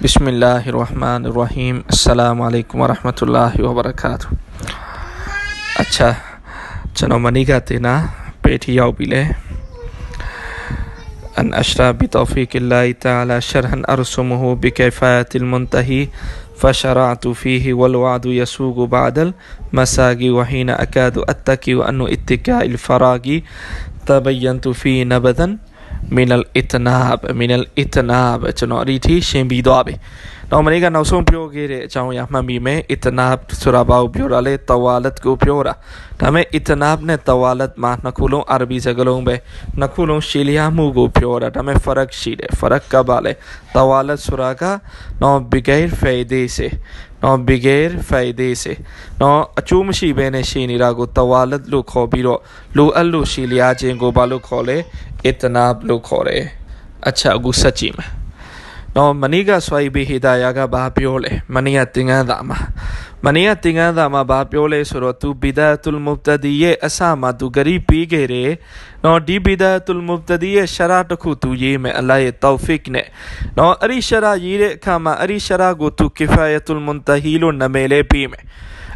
بسم الله الرحمن الرحيم السلام عليكم ورحمة الله وبركاته اچھا چنو منی کا تینا پیٹھی یاو بیلے أن أشرى بتوفيق الله تعالى شرحن أرسمه بكفاية المنتهي فشرعت فيه والوعد يسوق بعد المساقي وحين أكاد أتكي وأن اتكاء الفراغ تبينت فيه نبذا من الاتناب من الاتناب ကျွန်တော်အဒီထိရှင်းပြီးသွားပြီ။တော့မနေ့ကနောက်ဆုံးပြောခဲ့တဲ့အကြောင်းအရာမှတ်မိမယ်။ itnab ဆိုတာဘာကိုပြောတာလဲ။ tawalat ကိုပြောတာ။ဒါပေမဲ့ itnab နဲ့ tawalat မှာနှစ်ခုလုံးအာရဗီစကားလုံးပဲနှစ်ခုလုံးရှည်လျားမှုကိုပြောတာ။ဒါပေမဲ့ farak ရှိတယ်။ farak ကပါလဲ tawalat ဆိုတာကနော် bigair faide se နော် bigair faide se နော်အကျိုးမရှိဘဲနဲ့ရှည်နေတာကို tawalat လို့ခေါ်ပြီးတော့လိုအပ်လို့ရှည်လျားခြင်းကိုဘာလို့ခေါ်လဲ။ itnab လို့ခေါ်တယ်။အချက်အခုဆက်ကြည့်မယ်။နော်မနေ့ကဆွိုင်းဘေဟီဒါယာကဘာပြောလဲမနေ့ကသင်္ကန်းသာမှာ မနေ့ကသင်္ကန်းသာမှာဘာပြောလဲဆိုတော့သူဘီဒါတုလ်မုဘတဒီရဲ့အစမှာသူဂရီပေးခဲ့တယ်နော်ဒီဘီဒါတုလ်မုဘတဒီရဲ့ရှရာတစ်ခုသူရေးမယ်အလ္လာဟ်ရဲ့တောဖစ်နဲ့နော်အဲ့ဒီရှရာရေးတဲ့အခါမှာအဲ့ဒီရှရာကိုသူကိဖာယတုလ်မွန်တဟီလို့နာမည်လေးပေးမယ်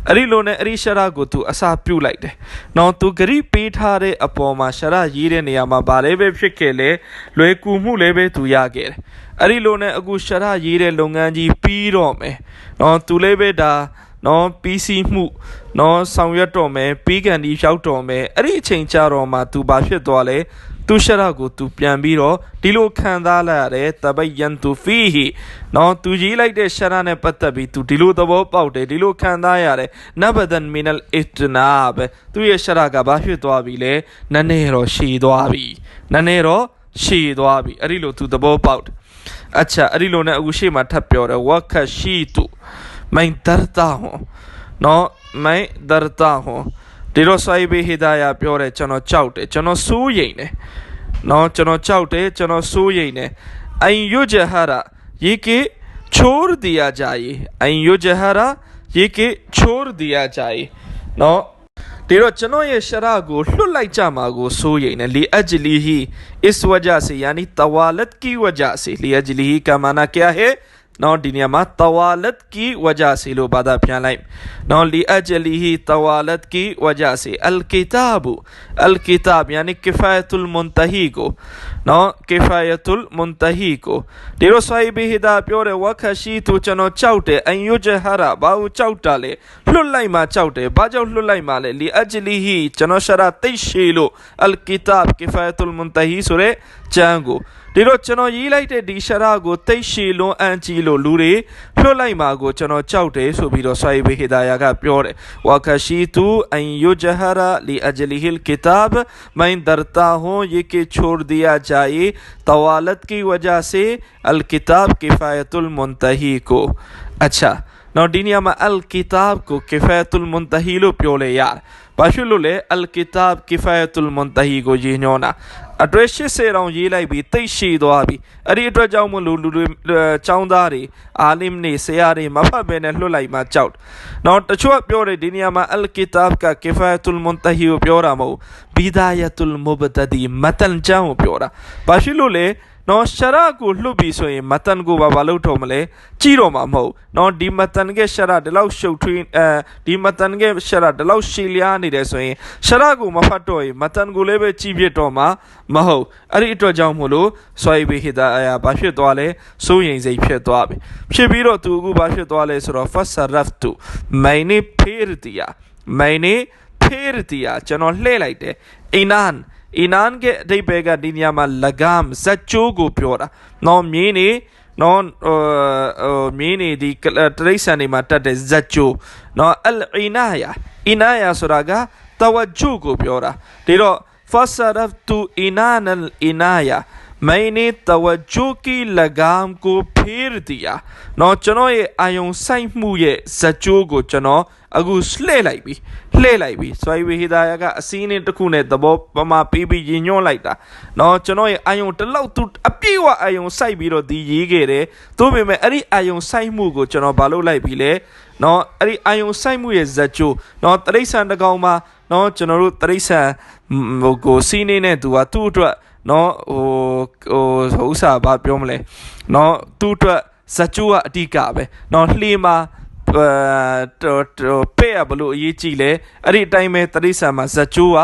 အဲ့ဒီလိုနဲ့အဲ့ဒီရှရာကိုသူအစာပြုတ်လိုက်တယ်။နော်သူဂရိပေးထားတဲ့အပေါ်မှာရှရာရေးတဲ့နေရာမှာဗာလေးပဲဖြစ်ခဲ့လေလွယ်ကူမှုလေးပဲသူရခဲ့တယ်။အဲ့ဒီလိုနဲ့အခုရှရာရေးတဲ့လုပ်ငန်းကြီးပြီးတော့မယ်။နော်သူလေးပဲဒါ နော်ပြီးစီးမှုနော်ဆောင်ရွက်တော့မယ်ပြီးကန်ဒီရောက်တော့မယ်အဲ့ဒီအချိန်ကြတော့မှသူဘာဖြစ်သွားလဲသူရှရကိုသူပြန်ပြီးတော့ဒီလိုခံစားလိုက်ရတယ်တဘယန်တူဖီဟီနော်သူကြီးလိုက်တဲ့ရှရနဲ့ပတ်သက်ပြီးသူဒီလိုသဘောပေါက်တယ်ဒီလိုခံစားရတယ်နဘဒန်မင်အလ်အစ်တနာဘသူရဲ့ရှရကဘာဖြစ်သွားပြီလဲနည်းနည်းတော့ရှည်သွားပြီနည်းနည်းတော့ရှည်သွားပြီအဲ့ဒီလိုသူသဘောပေါက်တယ်အချာအဲ့ဒီလိုနဲ့အခုရှေ့မှာထပ်ပြောတယ်ဝါခရှိတူမိုင်ဒရတာ میں درتا ہوں نو میں درتا ہوں ڈیرو بھی ہدایا پیورے چنو چاؤٹے چنو سو یئینے نو چنو چاؤٹے چنو سو یئینے این یو جہرا یہ کہ چھوڑ دیا جائے این یو جہرا یہ کہ چھوڑ دیا جائے نو تیرو چنو یہ شراغو لو لائچا گو سو یعنی لی اجلی ہی اس وجہ سے یعنی طوالت کی وجہ سے لی اجلی ہی کا معنی کیا ہے နော်ဒီနေရာမှာတဝါလတ်ကီဝဂျာစီလို့ဘာသာပြန်လိုက်နော်လီအဂျလီဟီတဝါလတ်ကီဝဂျာစီအလ်ကီတာဘူအလ်ကီတာဘ်ယာနီကီဖာယတ်လ်မွန်တဟီကိုနော်ကီဖာယတ်လ်မွန်တဟီကိုဒီလိုဆိုင်ဘီဟီတာပြောတဲ့ဝခရှိသူကျွန်တော်ကြောက်တယ်အန်ယုဂျဟာရာဘာကိုကြောက်တာလဲလွတ်လိုက်မှာကြောက်တယ်ဘာကြောင့်လွတ်လိုက်မှာလဲလီအဂျလီဟီကျွန်တော်ရှရာတိတ်ရှိလို့အလ်ကီတာဘ်ကီဖာယတ်လ်မွန်တဟီဆိုတဲ့ကျမ်းကို وجہ سے الکتاب کفایت المنتی کو اچھا میں الکتاب کو کفایت المنت ہی لو پیولے یار الکتاب کفایت المنت ہی کو جی نیونا အတွဲ80တောင်ရေးလိုက်ပြီးတိတ်ရှည်သွားပြီ။အဲ့ဒီအတွက်ကြောင့်မလို့လူတွေចောင်းသားတွေအာလင်နေဆရာတွေမဖတ်ဘဲနဲ့လွတ်လိုက်မှကြောက်။နော်တချို့ကပြောတယ်ဒီနေရာမှာ al kitab က kifayatul muntahi ကိုပြောတာမဟုတ်။ bidayatul mubtadi မတန်ချောင်းကိုပြောတာ။ဘာဖြစ်လို့လဲ။ နော်ရှရာကိုလှုပ်ပြီးဆိုရင်မတန်ကိုဘာဘာလို့ထုံမလဲကြည့်တော့မှာမဟုတ်နော်ဒီမတန်ကရှရာဒီလောက်ရှုပ်ထွေးအဲဒီမတန်ကရှရာဒီလောက်ရှည်လျားနေတယ်ဆိုရင်ရှရာကိုမဖတ်တော့ရင်မတန်ကိုလည်းပဲကြည့်ပြတော့မှာမဟုတ်အဲ့ဒီအတွက်ကြောင့်မို့လို့ဆွိုင်းဘေဟီဒါအယာဘာဖြစ်သွားလဲစိုးရင်စိတ်ဖြစ်သွားပြီဖြစ်ပြီးတော့သူအခုဘာဖြစ်သွားလဲဆိုတော့ first raftu မိုင်နေဖေးတီယာမိုင်နေဖေးတီယာကျွန်တော်လှည့်လိုက်တယ်အိနန် အီနန်ရဲ့အဓိပ္ပာယ်ကဒီနေရာမှာလဂမ်ဇက်ချိုးကိုပြောတာနော်မြင်းနေနော်ဟိုမြင်းနေဒီတရိษံတွေမှာတက်တဲ့ဇက်ချိုးနော်အလ်အီနာယာအီနာယာဆိုတာကတဝဂျူကိုပြောတာဒီတော့ fasaraftu inan al inaya मैंने तवज्जो की लगाम को फेर दिया နော်ကျွန်တော်ရဲ့အာယုံဆိုင်မှုရဲ့ဇကြိုးကိုကျွန်တော်အခုလှည့်လိုက်ပြီလှည့်လိုက်ပြီဆွိုင်ဝေဟိတာယကအစင်းနဲ့တစ်ခုနဲ့သဘောပမာပေးပြီးရင်ညွှန်းလိုက်တာနော်ကျွန်တော်ရဲ့အာယုံတလောက်သူအပြည့်ဝအာယုံစိုက်ပြီးတော့ဒီရေးခဲ့တယ်သို့ပေမဲ့အဲ့ဒီအာယုံစိုက်မှုကိုကျွန်တော်မလုပ်လိုက်ပြီလေနော်အဲ့ဒီအာယုံစိုက်မှုရဲ့ဇကြိုးနော်တရိษံတကောင်မှာနော်ကျွန်တော်တို့တရိษံဟိုကိုစီးနေတဲ့သူကသူ့အတွက် နော်ဟိုဟိုဥစ္စာဘာပြောမလဲနော်သူ့အတွက်ဇက်ကျိုးကအဓိကပဲနော်လှေမှာအဲတော်တော်ပဲ့ရဘလို့အရေးကြီးလဲအဲ့ဒီအတိုင်းပဲတရိษံမှာဇက်ကျိုးက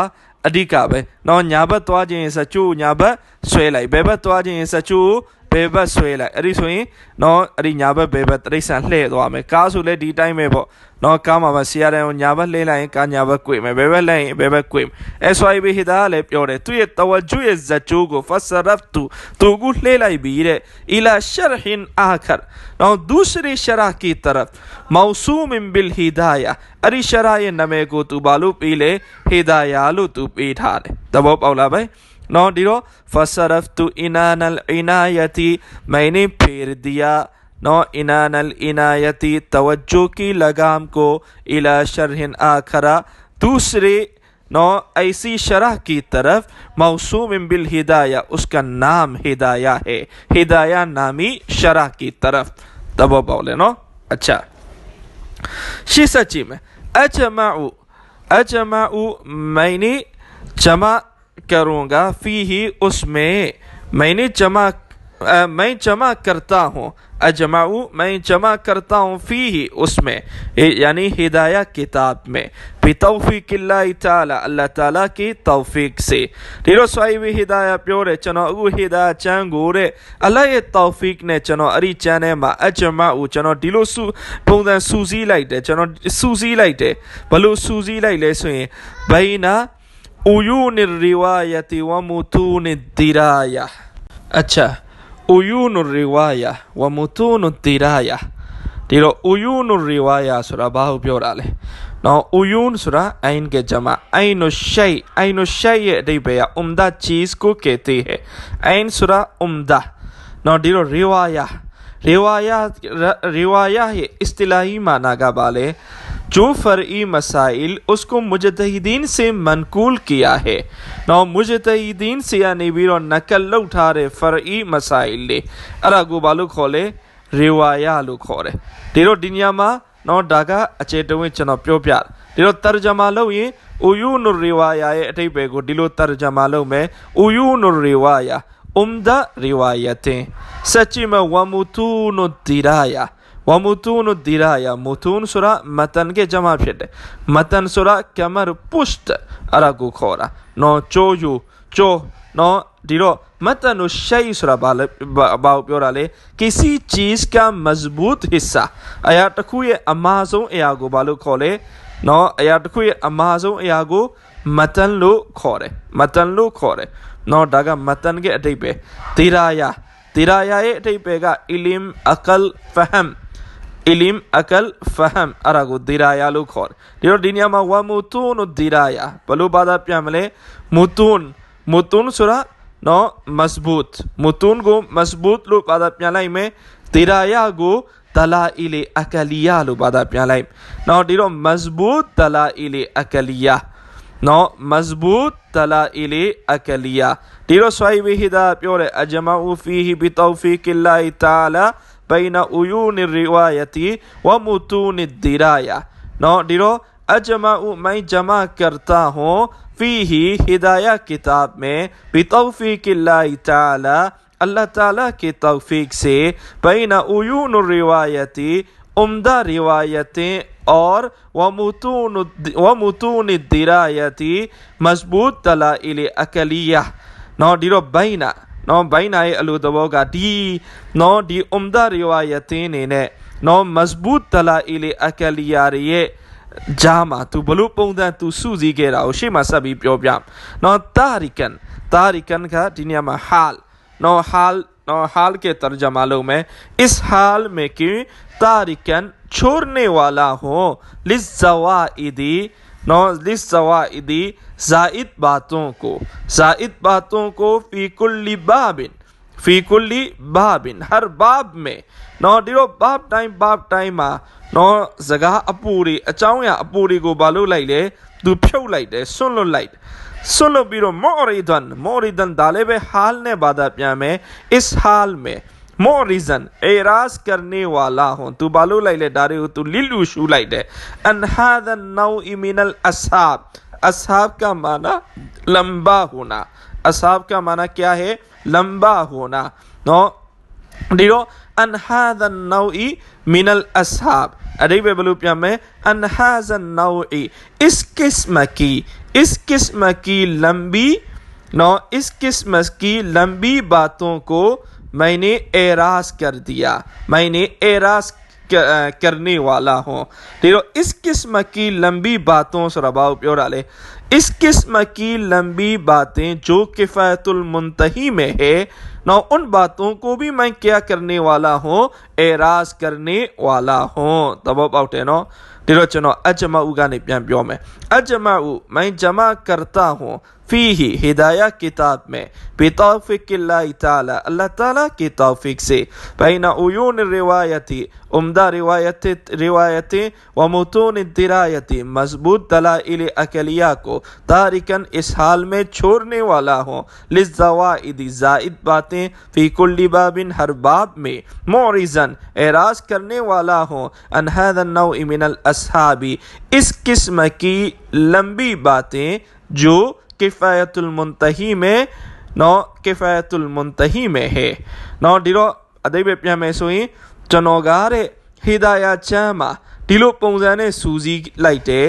အဓိကပဲနော်ညာဘက်သွားခြင်းဇက်ကျိုးညာဘက်ဆွဲလိုက်ဘယ်ဘက်သွားခြင်းဇက်ကျိုး ဘယ်ဘက်ဆွဲလိုက်အဲ့ဒီဆိုရင်နော်အဲ့ဒီညာဘက်ဘယ်ဘက်တရိษံလှည့်သွားမယ်ကားဆိုလဲဒီအတိုင်းပဲပေါ့နော်ကားမှာမှာဆီယာတန်ကိုညာဘက်လှည့်လိုက်ရင်ကားညာဘက်꿰မယ်ဘယ်ဘက်လှည့်ရင်ဘယ်ဘက်꿰မယ်အဲဆိုရင်ဟိဒါကလည်းပြောတယ်သူ့ရဲ့တဝဂျူရဲ့ဇက်ကျိုးကိုဖဆရဖ်တူသူကူလှည့်လိုက်ပြီးတဲ့အီလာရှရဟင်အာခရနော်ဒူစရီရှရာကီတရဖ်မောင်ဆူမင်ဘီလ်ဟီဒါယာအဲ့ဒီရှရာရဲ့နာမည်ကိုသူဘာလို့ပေးလဲဟီဒါယာလို့သူပေးထားတယ်သဘောပေါက်လား نو ڈیرو فصرف تو انان العنایتی میں نے پھیر دیا نو انان العنایتی توجہ کی لگام کو الا شرحن آخرا دوسرے نو ایسی شرح کی طرف موسوم بالہدایہ اس کا نام ہدایہ ہے ہدایہ نامی شرح کی طرف تب وہ بولے نو اچھا شی سچی میں اجمعو اجمعو میں نے جمع کروں گا، فی ہی اس میں میں نے جمع میں جمع کرتا ہوں۔ اجماؤ میں جمع کرتا ہوں فی ہی اس میں یعنی ہدایہ کتاب میں۔ پی توفیق اللہ تعالی، اللہ تعالیٰ کی توفیق سے۔ ریرو سوائی بھی ہدایہ پیورے، چنو اگو ہدایہ چانگورے اللہ یہ توفیق نے، چنو اری چانے ما اجماؤ چنو ڈیلو سو پوندن سوزی لائٹے، چنو سوزی لائٹے، بلو سوزی لائٹے سوئیں بھائی စူးစီးလိုက်လဲဆိုရင်ဘိနာဥယုန်ရီဝါယတီဝမူတူနဒီရာယာအချာဥယုန်ရီဝါယာဝမူတူနဒီရာယာဒီတော့ဥယု جو فرعی مسائل اس کو مجتہدین سے منقول کیا ہے۔ نو مجتہدین سے یعنی بیرو نکل لو اٹھا رہے فرعی مسائل لے ارہ گو بالو کھولے روایہ لو کھولے۔ دیرو دنیا ماں نو ڈاگا اچے ٹویں چنو پیو پیار۔ دیرو ترجمہ لو یہ اویون الروایہ ہے۔ اٹھے بے گو دیلو ترجمہ لو میں اویون الروایہ امدہ روایتیں۔ سچی میں وموتون الدرایہ۔ ဝမူတူနုဒီရာယာမူတူနဆိုတာမတန်ကေဂျမာဖြစ်တယ်မတန်ဆိုတာကမရပုရှ်အရာကိုခေါ်တာနော်ချိုယိုချိုနော်ဒီတော့မတန်တို့ရှိုင်ဆိုတာဘာလဲဘာပြောတာလဲကီစီချီစ်ကမဇဘူတ်ဟစ်ဆာအရာတစ်ခုရဲ့အမာဆုံးအရာကိုဘာလို့ခေါ်လဲနော်အရာတစ်ခုရဲ့အမာဆုံးအရာကိုမတန်လို့ခေါ်တယ်မတန်လို့ခေါ်တယ်နော်ဒါကမတန်ရဲ့အတိတ်ပဲဒေရာယာဒေရာယာရဲ့အတိတ်ပဲကအီလင်အကလ်ဖဟမ် အီလင်အကလ်ဖဟမ်အရာကိုတီရာယာလို့ခေါ်တယ်ဒီတော့ဒီနေရာမှာဝမူတူနတီရာယာဘလို့ဘာသာပြန်မလဲမူတူန်မူတူန်ဆိုတာနော်မစဘုတ်မူတူန်ကိုမစဘုတ်လို့ဘာသာပြန်လိုက်မယ်တီရာယာကိုဒလာအီလီအကလီယာလို့ဘာသာပြန်လိုက်နော်ဒီတော့မစဘုတ်ဒလာအီလီအကလီယာ no mazbut talaili akaliya ဒီတော့ swahili hida ပြောတယ် بین عیون روایتی و متون درایا نو، ڈیرو اجمع میں جمع کرتا ہوں فی ہی ہدایہ کتاب میں بتوفیق اللہ تعالی، اللہ تعالیٰ کی توفیق سے بین عیون روایتی عمدہ روایتیں اور ومتون متون درایتی مضبوط دلائل اکلیہ نو، ڈیرو بینہ ताला की तौफीक से बैन उयून रिवायती उम्दा रिवायतें और वमुतून वमुतून दिरायती मजबूत तलाइल अकलिया नो डिरो बैना नो बैना ए अलु दबोगा डी नो डी उम्दा रिवायतें ने ने नो मजबूत तलाइल अकलिया रे ဂျာမာသူဘလို့ပုံစံသူစုစည်းခဲ့တာကိုရှေ့မှာဆက်ပြီးပြောပြ။နော်တာရီကန်တာရီကန်ကဒီနေရာမှာဟာလ်နော်ဟာလ်နော်ဟာလ်के तर्जमा लो मैं इस हाल में कि तारिकन छोड़ने वाला हूँ लिस्जवाइदी नो लिस्जवाइदी जायद बातों को जायद बातों को फी နော်လစ်ဇဝအီဒီဇာအစ်ဘာတုံကိုဇာအစ်ဘာတုံကိုဖီကုလီဘာဘင်ဖီကုလီဘာဘင်ဟာဘာဘ်မေနော်ဒီတော့ဘာဘ်တိုင်းဘာဘ်တိုင်းမှာနော်စကားအပူတွေအကြောင်းအရာအပူတွေကိုဘာလို့လိုက်လဲသူဖြုတ်လိုက်တယ်ဆွန့်လွတ်လိုက်ဆွန့်လွတ်ပြီးတော့မော်ရီဒန်မော်ရီဒန်ဒါလည်းပဲဟာလ်နဲ့ဘာသာပြန်မယ်အစ်ဟာလ်မယ် مورزن اعراض کرنے والا ہوں تو بالو لائلے ڈارے ہو تو لیلو شو لائلے انہاد النوع من الاصحاب اصحاب کا معنی لمبا ہونا اصحاب کا معنی کیا ہے لمبا ہونا نو دیرو انہاد النوع من الاصحاب ادیب بلوپیا میں انہاز النوع اس قسم کی اس قسم کی لمبی اس قسم کی لمبی باتوں کو میں نے اعراض کر دیا، میں نے اعراض کرنے والا ہوں۔ اس قسم کی لمبی باتوں سے ربا پیور علیہ، اس قسم کی لمبی باتیں جو کفایت المنتہی میں ہے نہ ان باتوں کو بھی میں کیا کرنے والا ہوں، اعراض کرنے والا ہوں۔ تب اب ہے نو۔ تیرو چنو اجما پیان پیو میں۔ اجما میں جمع کرتا ہوں فی ہی ہدایہ کتاب میں۔ بی توفق اللہ تعالی اللہ تعالی کی توفق سے۔ بین عیون روایتی امدہ روایتی ومتون و درایتی مضبوط دلائل اکلیہ کو تارکن اس حال میں چھوڑنے والا ہوں۔ لزوائد زائد بات باتیں فی کل باب ہر باب میں معرزن اعراض کرنے والا ہوں انحد النوع من الاسحابی اس قسم کی لمبی باتیں جو کفایت المنتہی میں، نو کفایت المنتہی میں ہے۔ نو ڈیرو، ادیب پیامیسوئی چنوگار ہدایہ چاہمہ، ڈیلو پونزانے سوزی لائٹے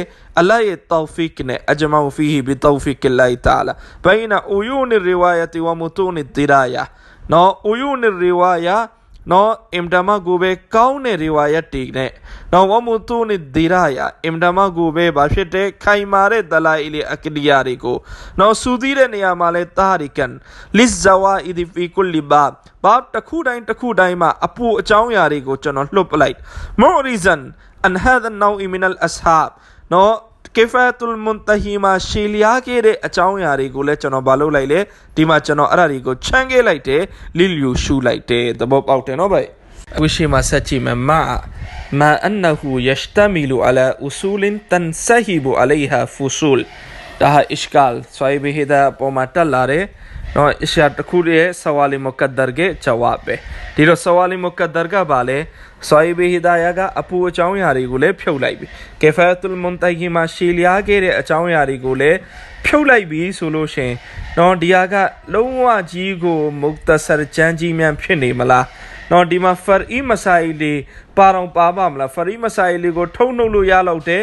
ယူနီရီဝါယတီဝမူတူနီတီရာယာနော်အူယူနီရီဝါယာနော်အင်ဒမကိုပဲကောင်းတဲ့ရီဝါယတ်တီနဲ့နော်ဝမူတူနီဒီရာယာအင်ဒမကိုပဲဘာဖြစ်တဲ့ခိုင်မာတဲ့ဒလာအီလီအကဒီယာတွေကိုနော်စူသီးတဲ့နေရာမှာလဲတာရီကန်လစ်ဇဝါအီဒီဖီကုလီဘာဘာတစ်ခုတိုင်းတစ်ခုတိုင်းမှာအပူအကြောင်းအရာတွေကိုကျွန်တော်လှုပ်ပလိုက်မော်ရီဇန်အန်ဟာဒန် နောအီမီနလ်အဆဟာဘ်နော်ကေဖာတူလ်မွန်တဟီမှာရှီလျာခဲ့တဲ့အကြောင်းအရာတွေကိုလည်းကျွန်တော်မလုပ်လိုက်လေဒီမှာကျွန်တော်အဲ့ဒါတွေကိုချမ်းခဲ့လိုက်တယ်လီလျူရှူလိုက်တယ်သဘောပေါက်တယ်နော်ဗျဝရှိမှာဆက်ကြည့်မယ်မာမာအန်နဟူယရှတမီလူအလာအူဆူလင်တန်ဆဟီဘူအလိုင်ဟာဖူဆူလ် ဒါဟာအစ်ကာလ်ဆွိုင်ဘဟီဒါပေါ်မှာတက်လာတယ်နော်အရှာတခုရဲ့ဆဝါလီမုကဒ်ဒ်ရဲ့ဂျဝါဘပဲဒီတော့ဆဝါလီမုကဒ်ဒ်ကဘာလဲဆွိုင်ဘဟီဒါယာကအပူအကြောင်းအရာတွေကိုလည်းဖြုတ်လိုက်ပြီကေဖာတူလ်မွန်တိုင်ဟီမှာရှီလျာခဲ့တဲ့အကြောင်းအရာတွေကိုလည်းဖြုတ်လိုက်ပြီဆိုလို့ရှင်နော်ဒီဟာကလုံးဝကြီးကိုမုတ်တဆာချမ်းကြီးမြန်ဖြစ်နေမလားနော်ဒီမှာဖာအီမဆိုင်လီပါအောင်ပါပါမလားဖာအီမဆိုင်လီကိုထုံနှုတ်လို့ရလောက်တဲ့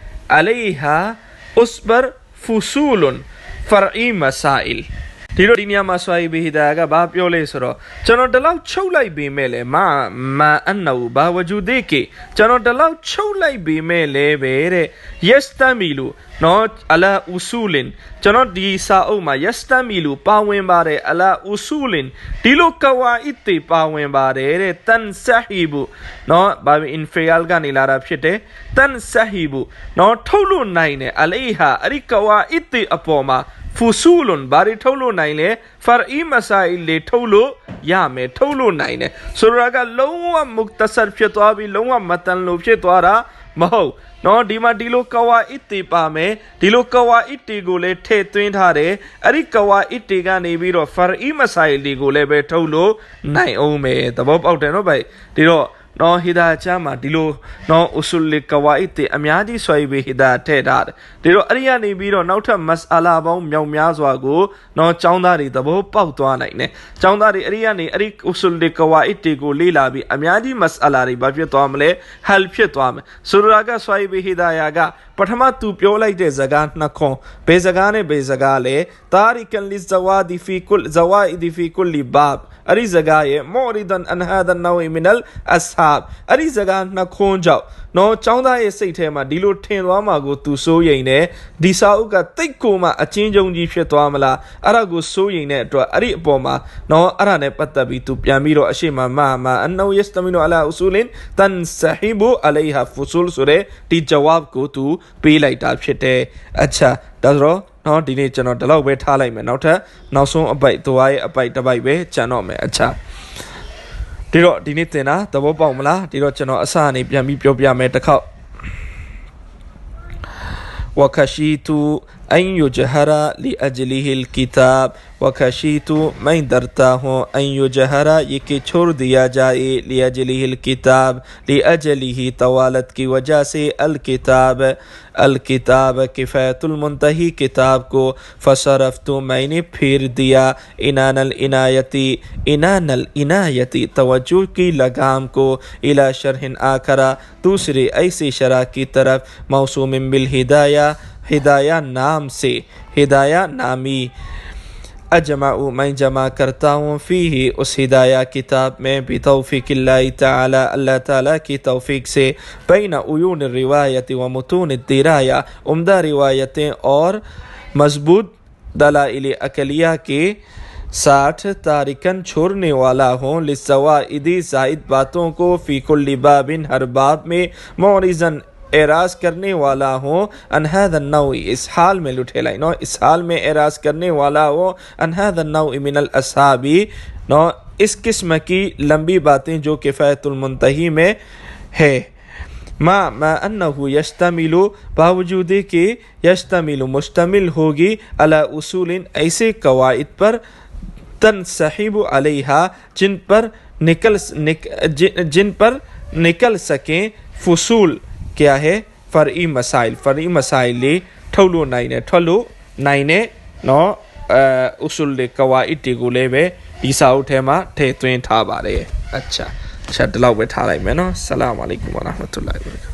عليها أصبر فصول فرعي مسائل. ဒီလိုဒီနေရာမှာဆွာယီဘီဟီတာကဘာပြောလဲဆိုတော့ကျွန်တော်တလောက်ချုပ်လိုက်ပေမဲ့လည်းမမအနော်ဘာဝဂျူဒီကေကျွန်တော်တလောက်ချုပ်လိုက်ပေမဲ့လည်းပဲတဲ့ yes တမ်းမီလို့နော်အလာအူဆူလင်ကျွန်တော်ဒီစာအုပ်မှာ yes တမ်းမီလို့ပါဝင်ပါတယ်အလာအူဆူလင်ဒီလိုကဝါအစ်တေပါဝင်ပါတယ်တဲ့တန်ဆဟီဘူနော်ဘာဘီအင်ဖီယယ်ကနေလာတာဖြစ်တယ်တန်ဆဟီဘူနော်ထုတ်လို့နိုင်တယ်အလေးဟာအဲ့ဒီကဝါအစ်တေအပေါ်မှာ ဖူဆူလွန်ဘာတွေထုတ်လို့နိုင်လဲဖာအီမဆိုင်လေထုတ်လို့ရမယ်ထုတ်လို့နိုင်တယ်ဆိုတော့ကလုံးဝမုတ်တဆတ်ဖြစ်သွားပြီလုံးဝမတန်လို့ဖြစ်သွားတာမဟုတ်နော်ဒီမှာဒီလိုကဝါအစ်တီပါမယ်ဒီလိုကဝါအစ်တီကိုလည်းထည့်သွင်းထားတယ်အဲ့ဒီကဝါအစ်တီကနေပြီးတော့ဖာအီမဆိုင်လီကိုလည်းပဲထုတ်လို့နိုင်အောင်မယ်သဘောပေါက်တယ်နော်ဗျဒီတော့ နော်ဟီဒါချမ်းမှာဒီလိုနော်အူဆူလီကဝါအစ်တေအများကြီးဆွဲပြီးဟီဒါထည့်ထားတယ်ဒီတော့အဲ့ဒီကနေပြီးတော့နောက်ထပ်မစအလာပေါင်းမြောက်များစွာကိုနော်ចောင်းသားတွေသဘောပေါက်သွားနိုင်တယ်ចောင်းသားတွေအဲ့ဒီကနေအဲ့ဒီအူဆူလီကဝါအစ်တေကိုလေ့လာပြီးအများကြီးမစအလာတွေဘာဖြစ်သွားမလဲဟယ်ဖြစ်သွားမယ်ဆိုတော့ကဆွဲပြီးဟီဒါယာကပ ထမသူပြောလိုက်တဲ့ဇကားနှစ်ခွန်းဘေဇကားနဲ့ဘေဇကားလေတာရီကန်လီဇဝါဒီဖီကုလ်ဇဝါအီဒီဖီကုလီဘာဘ်အဲ့ဒီဇကားရဲ့မော်ရီဒန်အန်ဟာဒန်နောဝီမီနလ်အဆဟာဘ်အဲ့ဒီဇကားနှစ်ခွန်းကြောင့်နော်ចောင်းသားရဲ့စိတ်ထဲမှာဒီလိုထင်သွားမှာကိုသူစိုးရိမ်တယ်ဒီစာအုပ်ကတိတ်ကိုမှအချင်းချင်းကြီးဖြစ်သွားမလားအဲ့ဒါကိုစိုးရိမ်တဲ့အတွက်အဲ့ဒီအပေါ်မှာနော်အဲ့ဒါနဲ့ပတ်သက်ပြီးသူပြန်ပြီးတော့အရှိမမာမာအန်နိုယက်စတမီနိုအလာအူဆူလင်တန်ဆဟီဘူအလိုင်ဟာဖူဆူလ်ဆိုတဲ့ဒီဂျဝပ်ကိုသူပေးလိုက်တာဖြစ်တယ်အခြားဒါဆိုတော့နော်ဒီနေ့ကျွန်တော်ဒီလောက်ပဲထားလိုက်မယ်နောက်ထပ်နောက်ဆုံးအပိုက်သွားရဲ့အပိုက်တစ်ပိုက်ပဲကျန်တော့မယ်အခြားဒီတော့ဒီနေ့သင်တာသဘောပေါက်မလားဒီတော့ကျွန်တော်အစအနေပြန်ပြီးပြောပြမယ်တစ်ခေါက်ဝါခရှိတူ این کتاب و خشی وکشیتو میں ڈرتا ہوں این یجہرا یہ کہ چھوڑ دیا جائے لاجلہ لی لاجلہ طوالت کی وجہ سے الکتاب الکتاب کفیت المنتہی کتاب کو فصرفتو میں نے پھیر دیا، انان العنایتی انان العنایتی، توجہ کی لگام کو الا شرح آخرا دوسرے ایسی شرح کی طرف، موسوم بالہدایہ ہدایہ نام سے، ہدایہ نامی اجمع میں جمع کرتا ہوں فی ہی اس ہدایہ کتاب میں بھی توفیق اللہ تعالی، اللہ تعالیٰ کی توفیق سے بین عیون روایت و متون الدرایا عمدہ روایتیں اور مضبوط دلائل اکلیہ کے ساٹھ تارکن چھوڑنے والا ہوں۔ لسوائدی زائد باتوں کو فی کل بابن ہر باب میں مورزن اعراض کرنے والا ہوں انہید النوعی اس حال میں لٹھیلا نو، اس حال میں اعراض کرنے والا ہو انہید النوعی من الاسحابی نو، اس قسم کی لمبی باتیں جو کفایت المنتہی میں ہے ما ما انہو یشتمل باوجود کہ یشتمل مشتمل ہوگی، علی اصول ایسے قواعد پر تنصحیب علیہ جن پر نکل جن پر نکل سکیں فصول۔ क्या है फ़रई मसाइल फ़रई मसाइल ठौलो नाइने ठलो नाइने नो उसूल कवायद टिगुले में ईसा उठे मा ठे तुएं ठा बारे अच्छा अच्छा डलाओ बैठा रही मैं नो सलाम अलैकुम वरहमतुल्लाहि वबरकातुहू